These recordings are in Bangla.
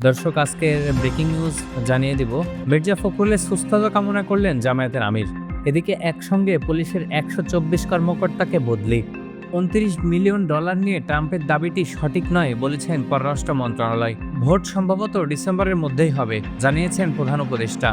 দর্শক, আজকের ব্রেকিং নিউজ জানিয়ে দিব। মির্জা ফখরুলের সুস্থতা কামনা করলেন জামায়াতের আমির। এদিকে একসঙ্গে পুলিশের একশো চব্বিশ কর্মকর্তাকে বদলি। উনত্রিশ মিলিয়ন ডলার নিয়ে ট্রাম্পের দাবিটি সঠিক নয়, বলেছেন পররাষ্ট্র মন্ত্রণালয়। ভোট সম্ভবত ডিসেম্বরের মধ্যেই হবে, জানিয়েছেন প্রধান উপদেষ্টা।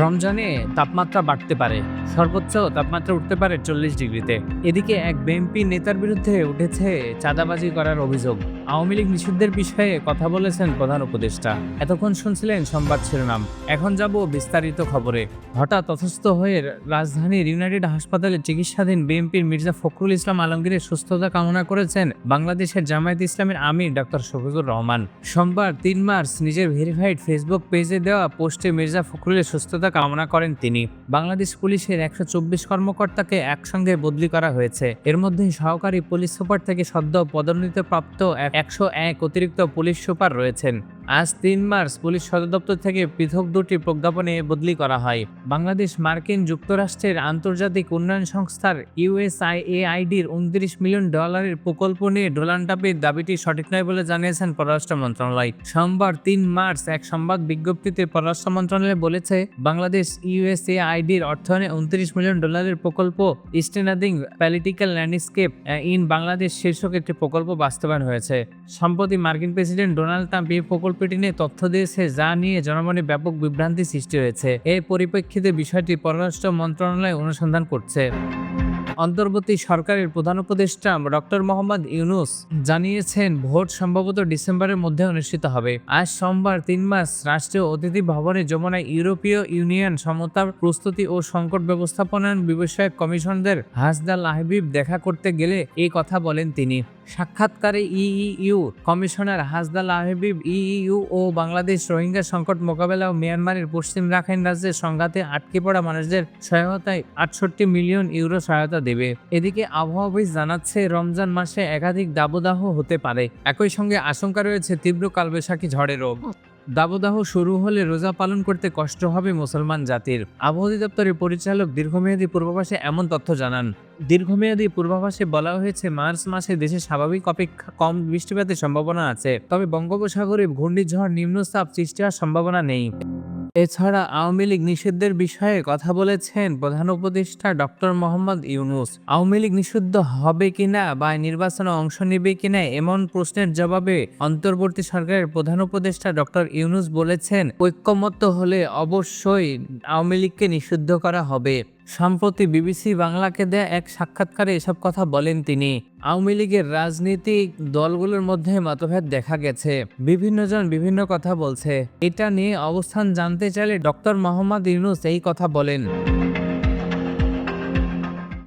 রমজানে তাপমাত্রা বাড়তে পারে, সর্বোচ্চ তাপমাত্রা উঠতে পারে চল্লিশ ডিগ্রিতে। এদিকে এক বিএনপি নেতার বিরুদ্ধে উঠেছে চাঁদাবাজি করার অভিযোগ। আওয়ামী লীগ নিষিদ্ধের বিষয়ে কথা বলেছেন প্রধান উপদেষ্টা। এতক্ষণ শুনছিলেন সংবাদ শিরোনাম। এখন যাব বিস্তারিত খবরে। হঠাৎ অসুস্থ হয়ে রাজধানীর ইউনাইটেড হাসপাতালে চিকিৎসাধীন বিএনপির মির্জা ফখরুল ইসলাম আলমগীরের সুস্থতা কামনা করেছেন বাংলাদেশের জামায়াত ইসলামের আমির ডক্টর শফিকুর রহমান। সোমবার তিন মার্চ নিজের ভেরিফাইড ফেসবুক পেজে দেওয়া পোস্টে মির্জা ফখরুলের সুস্থতা কামনা করেন তিনি। বাংলাদেশ পুলিশের একশো চব্বিশ কর্মকর্তাকে একসঙ্গে বদলি করা হয়েছে। এর মধ্যে সহকারী পুলিশ সুপার থেকে সদ্য পদোন্নতিপ্রাপ্ত একশো এক অতিরিক্ত পুলিশ সুপার রয়েছেন। আজ তিন মার্চ পুলিশ সদর দপ্তর থেকে পৃথক দুটি প্রজ্ঞাপনে বদলি করা হয়। বাংলাদেশ মার্কিন যুক্তরাষ্ট্রের আন্তর্জাতিক উন্নয়ন সংস্থার ইউএসআইএআইডির উনত্রিশ মিলিয়ন ডলারের প্রকল্প নিয়ে ডোনাল্ড ট্রাম্পের দাবিটি সঠিক নয় বলে জানিয়েছেন পররাষ্ট্র মন্ত্রণালয়। সোমবার তিন মার্চ এক সংবাদ বিজ্ঞপ্তিতে পররাষ্ট্র মন্ত্রণালয় বলেছে, বাংলাদেশ ইউএসএআইডির অর্থায়নে উনত্রিশ মিলিয়ন ডলারের প্রকল্প স্টেনাদিং পলিটিক্যাল ল্যান্ডস্কেপ ইন বাংলাদেশ শীর্ষক একটি প্রকল্প বাস্তবায়ন হয়েছে। সম্প্রতি মার্কিন প্রেসিডেন্ট ডোনাল্ড ট্রাম্প এই প্রকল্পটি নিয়ে তথ্য দিয়েছে, যা নিয়ে জনমনে ব্যাপক বিভ্রান্তি সৃষ্টি হয়েছে। এই পরিপ্রেক্ষিতে বিষয়টি পররাষ্ট্র মন্ত্রণালয় অনুসন্ধান করছে। অন্তর্বর্তী সরকারের প্রধান উপদেষ্টা ডক্টর মোহাম্মদ ইউনুস জানিয়েছেন, ভোট সম্ভবত ডিসেম্বরের মধ্যে অনুষ্ঠিত হবে। আজ সোমবার তিন মাস রাষ্ট্রীয় অতিথি ভবনে যমুনায় ইউরোপীয় ইউনিয়ন সমতার প্রস্তুতি ও সংকট ব্যবস্থাপনায়ন বিষয়ক কমিশনদের হাসদাল আহবিব দেখা করতে গেলে এই কথা বলেন তিনি। সাক্ষাৎকারে ইইউ কমিশনার হাসদাল আহবিব ইইউ ও বাংলাদেশ রোহিঙ্গা সংকট মোকাবেলা ও মিয়ানমারের পশ্চিম রাখাইন রাজ্যের সংঘাতে আটকে পড়া মানুষদের সহায়তায় আটষট্টি মিলিয়ন ইউরো সহায়তা দেবে। এদিকে আবহাওয়া অফিস জানাচ্ছে, রমজান মাসে একাধিক দাবদাহ হতে পারে। একই সঙ্গে আশঙ্কা রয়েছে, তীব্র কালবৈশাখী ঝড়েরও। দাবদাহ শুরু হলে রোজা পালন করতে কষ্ট হবে মুসলমান জাতির। আবহাওয়া অধিদপ্তরের পরিচালক দীর্ঘমেয়াদী পূর্বাভাসে এমন তথ্য জানান। দীর্ঘমেয়াদী পূর্বাভাসে বলা হয়েছে, মার্চ মাসে দেশে স্বাভাবিক অপেক্ষা কম বৃষ্টিপাতের সম্ভাবনা আছে। তবে বঙ্গোপসাগরে ঘূর্ণিঝড়, নিম্নচাপ সৃষ্টি হওয়ার সম্ভাবনা নেই। এছাড়া আওয়ামী লীগ নিষিদ্ধের বিষয়ে কথা বলেছেন প্রধান উপদেষ্টা ডক্টর মোহাম্মদ ইউনুস। আওয়ামী লীগ নিষিদ্ধ হবে কিনা বা নির্বাচনে অংশ নেবে কিনা এমন প্রশ্নের জবাবে অন্তর্বর্তী সরকারের প্রধান উপদেষ্টা ডক্টর ইউনুস বলেছেন, ঐক্যমত্য হলে অবশ্যই আওয়ামী লীগকে নিষিদ্ধ করা হবে। সম্প্রতি বিবিসি বাংলাকে দেয়া এক সাক্ষাৎকারে এসব কথা বলেন তিনি। আওয়ামী লীগের রাজনৈতিক দলগুলোর মধ্যে মতভেদ দেখা গেছে। বিভিন্ন জন বিভিন্ন কথা বলছে। এটা নিয়ে অবস্থান জানতে চাইলে ডক্টর মোহাম্মদ ইউনুস এই কথা বলেন।